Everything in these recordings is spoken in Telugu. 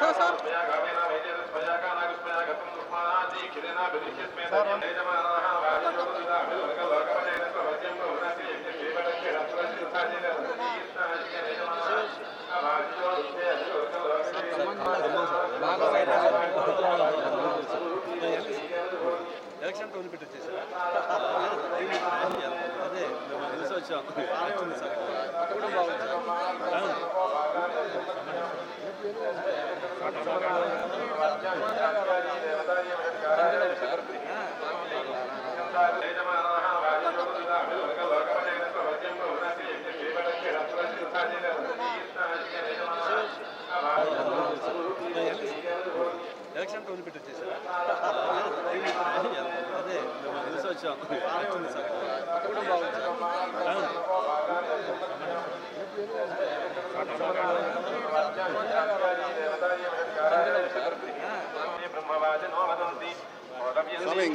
Sir sir. ఎలక్షన్ టోన్ పెట్టి వచ్చేసారా అదే మేము చూసి వచ్చాం బాగానే ఉంది సార్ అక్కడ కూడా బాగుంది సార్ ఎలక్షన్ టోన్ పెట్టి వచ్చేసారా అదే మేము చూసి వచ్చాం. బాగానే ఉంది సార్ అక్కడ కూడా బాగుంది.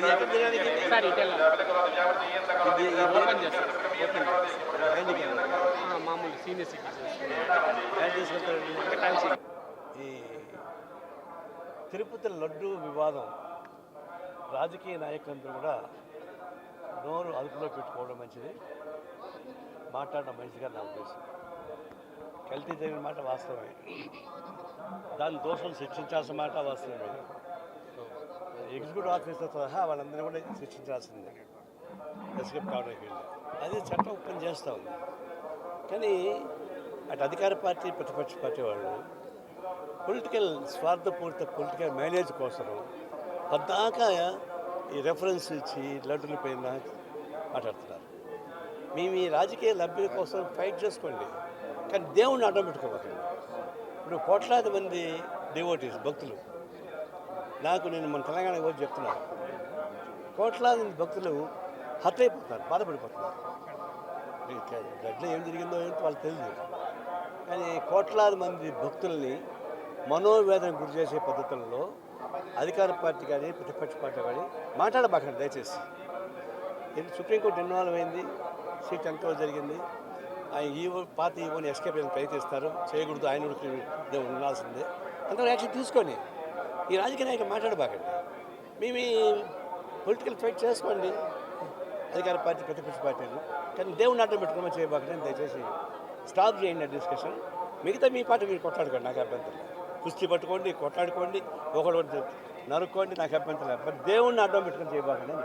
సార్ ఇటు మామూలు సీనియర్ సిటిజన్ ఈ తిరుపతి లడ్డు వివాదం రాజకీయ నాయకులందరూ కూడా నోరు అదుపులో పెట్టుకోవడం మంచిది. మాట్లాడడం మంచిగా నా ఉద్దేశం. కల్తీ జరిగిన మాట వాస్తవమే. దాని దోషం శిక్షించాల్సిన మాట వాస్తవమే. ఎగ్జిక్యూటివ్ ఆఫీసర్ సహా వాళ్ళందరినీ కూడా శిక్షించాల్సిందే. ఎస్కేప్ కావడానికి వెళ్ళి అది చట్టం పని చేస్తూ. ఉంది కానీ అటు అధికార పార్టీ ప్రతిపక్ష పార్టీ వాళ్ళు పొలిటికల్ స్వార్థపూరిత పొలిటికల్ మేనేజ్ కోసం పద్దాకా ఈ రెఫరెన్స్ ఇచ్చి లడ్డుల పైన మాట్లాడుతున్నారు. మేము ఈ రాజకీయ లబ్ధుల కోసం ఫైట్ చేసుకోండి. కానీ దేవుణ్ణి అడ్డం పెట్టుకోవాలి ఇప్పుడు కోట్లాది మంది డివోటీస్ భక్తులు నాకు నేను మన తెలంగాణకి కూడా చెప్తున్నాను కోట్లాది మంది భక్తులు హర్ట్ అయిపోతున్నారు బాధపడిపోతున్నారు గడ్డలో ఏం జరిగిందో ఏంటో వాళ్ళకి తెలియదు కానీ కోట్లాది మంది భక్తుల్ని మనోవేదన గురి చేసే పద్ధతుల్లో అధికార పార్టీ కానీ ప్రతిపక్ష పార్టీ కానీ మాట్లాడబాకండి దయచేసి. ఇది సుప్రీంకోర్టు ఇన్వాల్వ్ అయింది సీట్ ఎంతో జరిగింది. ఆయన ఈవో పాత ఈవోని ఎస్కేప్ చేయడానికి ప్రయత్నిస్తారు. చేయకూడదు ఆయన ఉండాల్సిందే. అంత యాక్షన్ తీసుకొని ఈ రాజకీయ నాయకులు మాట్లాడబాకండి. మేము ఈ పొలిటికల్ ఫైట్ చేసుకోండి. అధికార పార్టీ ప్రతిపక్ష పార్టీలు కానీ దేవుని ఆటం పెట్టుకోమని చేయబాకండి దయచేసి స్టాప్ చేయండి ఆ డిస్కషన్ మిగతా మీ పార్టీ మీరు కొట్లాడుకోండి నాకు అభ్యంతరం కుస్తీ పట్టుకోండి కొట్లాడుకోండి ఒకడు నరుక్కోండి నాకు అభ్యంతరం బట్ దేవుణ్ణి అడ్డం పెట్టుకొని చేయబాకండి